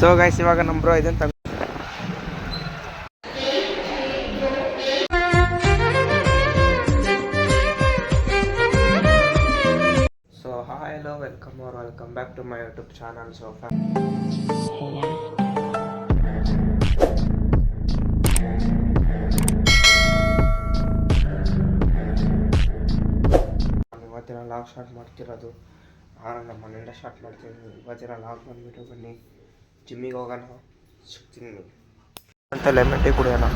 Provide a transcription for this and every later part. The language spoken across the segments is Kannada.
ಸೊ ಗೈಸ್ ಇವಾಗ ನಮ್ಮ ಬ್ರೋ ಇದನ್ನು ತಗೊಂಡ್ so hi hello welcome or welcome back to my YouTube channel so ಇವತ್ತಿನ ಲಾಗ್ ಸ್ಟಾರ್ಟ್ ಮಾಡ್ತಿರೋದು. ನಾನು ನಮ್ಮ ಮನೆಯಿಂದ ಸ್ಟಾರ್ಟ್ ಮಾಡ್ತೀನಿ. ಇವತ್ತಿನ ಲಾಗ್ ಬಂದ್ಬಿಟ್ಟು ಬನ್ನಿ. ಜಿಮ್ಮಿಗೆ ಹೋಗೋಣ ಸಿಗ್ತೀನಿ ಅಂತ ಲೆಮನ್ ಟೀ ಕುಡಿಯೋಣ.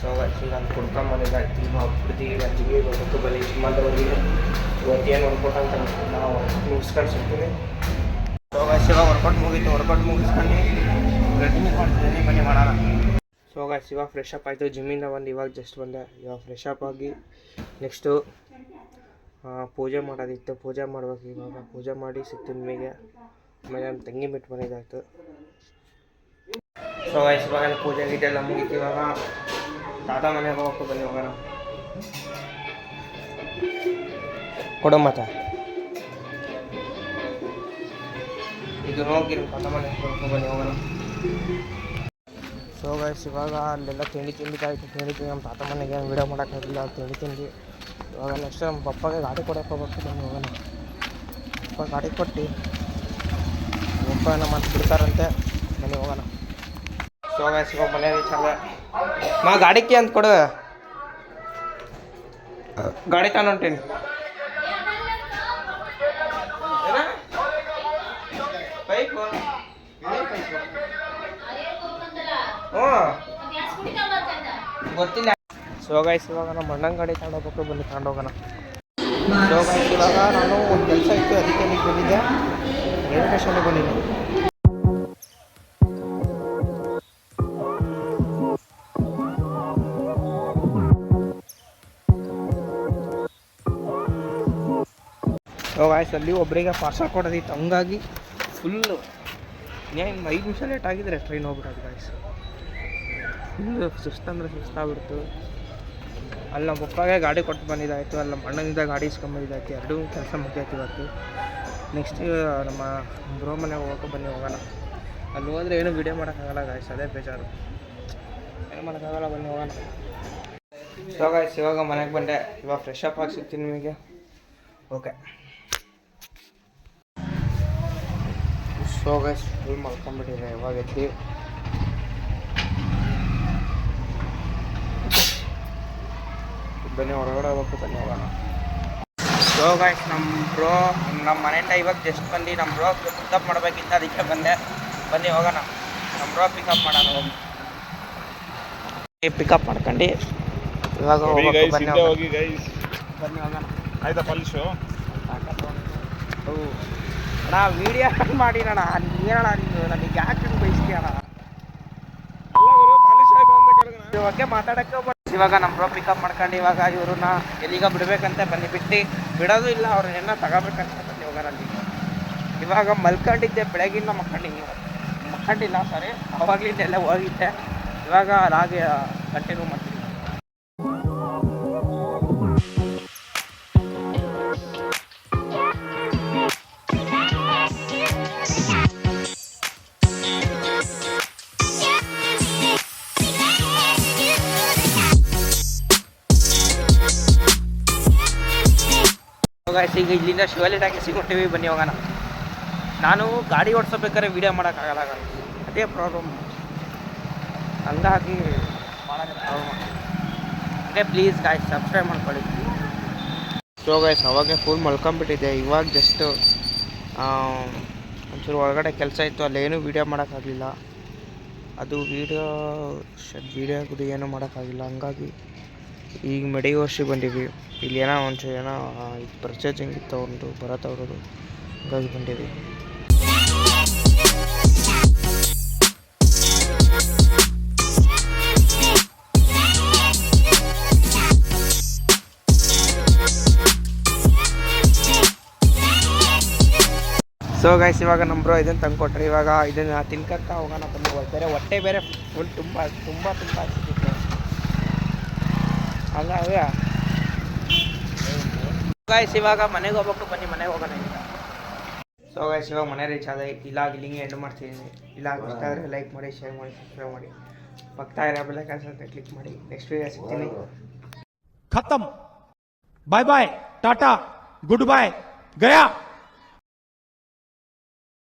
ಸೊ ಈಗ ನಾನು ಕುಡ್ಕೊಂಬಂದಿದ್ದ ಈಗ ಬಿಡ್ತೀವಿ ಈಗ ಜಿಮ್ಮಿಗೆ ಹೋಗ್ಬೇಕು ಬನ್ನಿ ಜಿಮ್ಮಲ್ಲಿ ಇವತ್ತು ಏನು ವರ್ಕೌಟ್ ಅಂತ ನಾವು ಮುಗಿಸ್ಕೊಂಡು ಸಿಗ್ತೀವಿ ಸೊ ಇವಾಗ ವರ್ಕೌಟ್ ಮುಗೀತು. ವರ್ಕೌಟ್ ಮುಗಿಸ್ಕೊಂಡು ರೆಡಿ ಮಾಡ್ತೀನಿ ಬನ್ನಿ ಮಾಡೋಣ. ಸೊ ಗೈಸ್ ಇವಾಗ ಫ್ರೆಶ್ ಅಪ್ ಆಯಿತು. ಜಿಮ್ಮಿಂದ ಬಂದು ಇವಾಗ ಜಸ್ಟ್ ಬಂದೆ. ಇವಾಗ ಫ್ರೆಶ್ ಅಪ್ ಆಗಿ ನೆಕ್ಸ್ಟು ಪೂಜೆ ಮಾಡೋದಿತ್ತು. ಪೂಜೆ ಮಾಡ್ಬೇಕು ಇವಾಗ. ಪೂಜೆ ಮಾಡಿ ಸಿಗ್ತೀನಿ ನಿಮಗೆ. ಆಮೇಲೆ ನಮ್ಮ ತಂಗಿ ಬಿಟ್ಟು ಬಂದಿದ್ದಾಯ್ತು ಸೊ ವಯಸ್ಸು ಇವಾಗ ಪೂಜೆ ಗೀಜೆ ಎಲ್ಲ ಮುಗೀತು ಇವಾಗ ತಾತ ಮನೆಗೆ ಹೋಗ್ಬೇಕು ಬನ್ನಿ ಹೋಗೋಣ ಕೊಡು ಮಾತ ಇದು ಹೋಗಿ ತಾತ ಮನೆಗೆ ಹೋಗಕ್ಕೆ ಬನ್ನಿ ಹೋಗೋಣ ಸೊ ಗೈಸ್ ಇವಾಗ ಅಲ್ಲೆಲ್ಲ ತಿಂಡಿ ತಿಂಡಿ ತಿಂದಿದ್ದಾಯ್ತು ತಿಂಡಿ ತಿಂಡಿ ನಮ್ಮ ತಾತ ಮನೆಗೆ ವೀಡಿಯೋ ಮಾಡೋಕ್ಕಾಗಿಲ್ಲ ತಿಂಡಿ ತಿಂಡಿ ಇವಾಗ ನೆಕ್ಸ್ಟ್ ನಮ್ಮ ಪಪ್ಪಗೆ ಗಾಡಿ ಕೊಡಕ್ಕೆ ಹೋಗ್ಬೇಕು ಬನ್ನಿ ಹೋಗೋಣ ಪಪ್ಪ ಗಾಡಿ ಕೊಟ್ಟು ಮಾಡ್ಬಿಡ್ತಾರಂತೆ. ಮತ್ತೆ ಬಿಡ್ತಾರಂತೆ ಬನ್ನಿ ಹೋಗೋಣ ಸಿಗೋ ಮನೆ ರೀಚ್ ಮಾ ಗಾಡಿಕೆ ಅಂತ ಕೊಡು. ಗಾಡಿ ತಾನು ಹೊಂಟೀನಿ. ಗೊತ್ತಿಲ್ಲ. ಸೊ ಗೈಸ್ ಇವಾಗ ನಮ್ಮ ಅಣ್ಣನ ಗಾಡಿ ತಗೊಂಡೋಗ್ಬೇಕು ಬನ್ನಿ ತಗೊಂಡೋಗೋಣ ಸೊ ಗೈಸ್ ಇವಾಗ ನಾನು ಒಂದು ಕೆಲಸ ಇತ್ತು ಅದಕ್ಕೆ ನೀವು ಬಂದಿದ್ದೆ ರೈಲ್ವೆ ಸ್ಟೇಷನ್ಗೆ ಬಂದಿದ್ದೆ ಸೊ ಗೈಸ್ ಅಲ್ಲಿ ಒಬ್ಬರಿಗೆ ಪಾರ್ಸಲ್ ಕೊಡೋದಿತ್ತು. ಹಂಗಾಗಿ ಫುಲ್ಲು ಏನು ಐದು ನಿಮಿಷ ಲೇಟ್ ಆಗಿದ್ರೆ ಟ್ರೈನ್ ಹೋಗ್ಬಿಡೋದು ಗಾಯ್ಸ್ ಫುಲ್ಲು ಸುಸ್ತಂದ್ರೆ ಸುಸ್ತಾಗ್ಬಿಡ್ತು ಅಲ್ಲಿ ನಮ್ಮ ಪಪ್ಪಾಗೆ ಗಾಡಿ ಕೊಟ್ಟು ಬಂದಿದ್ದಾಯಿತು. ಅಲ್ಲಿ ನಮ್ಮ ಅಣ್ಣನಿಂದ ಗಾಡಿ ಇಸ್ಕೊಂಬಂದಿದ್ದಾಯ್ತು ಎರಡೂ ಕೆಲಸ ಮುಗಿಯಾಯ್ತು ಇವತ್ತು. ನೆಕ್ಸ್ಟ್ ನಮ್ಮ ಬ್ರೋ ಮನೆಗೆ ಹೋಗೋಕೆ ಬನ್ನಿ, ಹೋಗೋಣ. ಅಲ್ಲಿ ಹೋದ್ರೆ ಏನು ವಿಡಿಯೋ ಮಾಡೋಕ್ಕಾಗಲ್ಲ ಗಾಯ್ಸ್ ಅದೇ ಬೇಜಾರು. ಏನು ಮಾಡೋಕ್ಕಾಗಲ್ಲ, ಬನ್ನಿ, ಹೋಗೋಣ. ಸೊ ಗಾಯ್ಸ್ ಇವಾಗ ಮನೆಗೆ ಬಂದೆ. ಇವಾಗ ಫ್ರೆಶ್ ಅಪ್ ಆಗಿ ಸಿಗ್ತೀನಿ ನಿಮಗೆ. ಓಕೆ ಸೊ ಗೈಸ್ ಫುಲ್ ಮಲ್ಕೊಂಡ್ಬಿಟ್ಟಿದೆ ಇವಾಗ ಎದ್ದು. ಬನ್ನಿ ಹೊರಗಡೆ ಹೋಗ್ಬೇಕು ಬನ್ನಿ ಹೋಗೋಣ. ಸೊ ಗೈಸ್ ನಮ್ಮ ಬ್ರೋ ನಮ್ಮ ಮನೆಯಿಂದ ಇವಾಗ ಜಸ್ಟ್ ಬಂದು ನಮ್ಮ ಬ್ರೋ ಪಿಕಪ್ ಮಾಡಬೇಕಿತ್ತು ಅದಕ್ಕೆ ಬಂದೆ. ಬನ್ನಿ ಹೋಗೋಣ. ನಮ್ಮ ಬ್ರೋ ಪಿಕಪ್ ಮಾಡೋಣ. ಹೋಗಿ ಪಿಕಪ್ ಮಾಡ್ಕೊಂಡು ಇವಾಗ ಹೋಗಿ ಬನ್ನಿ ಹೋಗೋಣ. ಹೋಗಿ ಬನ್ನಿ ಹೋಗೋಣ. ಆಯ್ತಾ ಪಲ್ಸು ಹೌದು. ಅಣ್ಣ ವಿಡಿಯೋ ಮಾಡಿರೋಣ ಏನಣ್ಣ ನೀನು ನನಗೆ ಯಾಕೆ ಬಯಸ್ತೀಯಣ್ಣ? ಇವಾಗ ಮಾತಾಡಕ್ಕೆ. ಇವಾಗ ನಮ್ಮ ಬ್ರೋ ಪಿಕಪ್ ಮಾಡ್ಕೊಂಡು ಇವಾಗ ಇವ್ರನ್ನ ಎಲ್ಲಿಗ ಬಿಡಬೇಕಂತ ಬನ್ನಿ ಬಿಟ್ಟು ಬಿಡೋದು ಇಲ್ಲ ಏನ ತಗೋಬೇಕಂತ ಬನ್ನಿ ಇವಾಗ ನನಗೆ ಇವಾಗ ಮಲ್ಕೊಂಡಿದ್ದೆ ಬೆಳಗಿನ ಮಕ್ಕಂಡಿಗೆ ಮಕ್ಕಂಡಿಲ್ಲ ಸಾರಿ ಅವಾಗ್ಲಿಂದ ಎಲ್ಲ ಹೋಗಿದ್ದೆ. ಇವಾಗ ರಾಗಿ ಕಂಟಿನ್ಯೂ ಮಾಡ್ತೀನಿ guys, ಈಗ ಇಲ್ಲಿಂದ ಶಿವಾಲಿಟಾಗಿ ಸಿಗೊಂತೀವಿ ಬನ್ನಿ ಹೋಗೋಣ. ನಾನು ಗಾಡಿ ಓಡಿಸಬೇಕಾದ್ರೆ ವೀಡಿಯೋ ಮಾಡೋಕ್ಕಾಗಲ್ಲ. ಅದೇ ಪ್ರಾಬ್ಲಮ್ ಹಂಗಾಗಿ ಮಾಡೋಕ್ಕೆ ಪ್ರಾಬ್ಲಮ್ ಅದೇ ಪ್ಲೀಸ್ ಗಾಯ್ಸ್ ಸಬ್ಸ್ಕ್ರೈಬ್ ಮಾಡ್ಕೊಳ್ಳಿ. ಸೊ ಗಾಯ್ಸ್ ಅವಾಗೇ ಫುಲ್ ಮಲ್ಕೊಂಬಿಟ್ಟಿದ್ದೆ ಇವಾಗ ಜಸ್ಟ್ ಒಂಚೂರು ಒಳಗಡೆ ಕೆಲಸ ಇತ್ತು ಅಲ್ಲೇನೂ ವೀಡಿಯೋ ಮಾಡೋಕ್ಕಾಗಲಿಲ್ಲ ಅದು ವೀಡಿಯೋ ವೀಡಿಯೋ ಕೂಡ ಏನೂ ಮಾಡೋಕ್ಕಾಗಿಲ್ಲ ಹಂಗಾಗಿ ಈಗ ವರ್ಷಕ್ಕೆ ಬಂದೀವಿ. ಇಲ್ಲಿ ಏನೋ ಒಂದು ಏನೋ ಇದು ಪರ್ಚೇಸಿಂಗ್ ಇತ್ತು ಒಂದು ಬರತ್ತ ಅವ್ರದ್ದು, ಹಂಗಾಗಿ ಬಂದೀವಿ. ಸೊ ಗಾಯ್ಸ್ ಇವಾಗ ನಮ್ಮ ಬ್ರೋ ಇದನ್ನು ತಂದು ಕೊಟ್ರಿ ಇವಾಗ ಇದನ್ನು ತಿನ್ಕೋತ ಹೋಗೋಣ ತಂದು ಬೇರೆ ಹೊಟ್ಟೆ ಬೇರೆ ಫುಲ್ ತುಂಬ ತುಂಬ ತುಂಬ ಹಂಗಾಗಿ ಗಾಯ್ಸ್ ಇವಾಗ ಮನೆಗೆ ಹೋಗ್ಬೇಕು ಬನ್ನಿ ಮನೆಗೆ ಹೋಗೋಣ ಸೊ ಗಾಯ್ಸ್ ಇವಾಗ ಮನೆ ರೀಚ್ ಆದ ಇಲ್ಲ ಇಲ್ಲಿಗೆ ಎಂಡ್ ಮಾಡ್ತಿದ್ದೀನಿ ಇಲ್ಲ ಇಷ್ಟ ಆದರೆ ಲೈಕ್ ಮಾಡಿ ಶೇರ್ ಮಾಡಿ ಸಬ್ಸ್ಕ್ರೈಬ್ ಮಾಡಿ. ಪಕ್ತಾ ಇರೋ ಬೆಲ್ಲ ಅಂತ ಕ್ಲಿಕ್ ಮಾಡಿ. ನೆಕ್ಸ್ಟ್ ವೀಡಿಯೋ ಸಿಗ್ತೀನಿ. ಖತಮ್ bye bye Tata good bye Gaya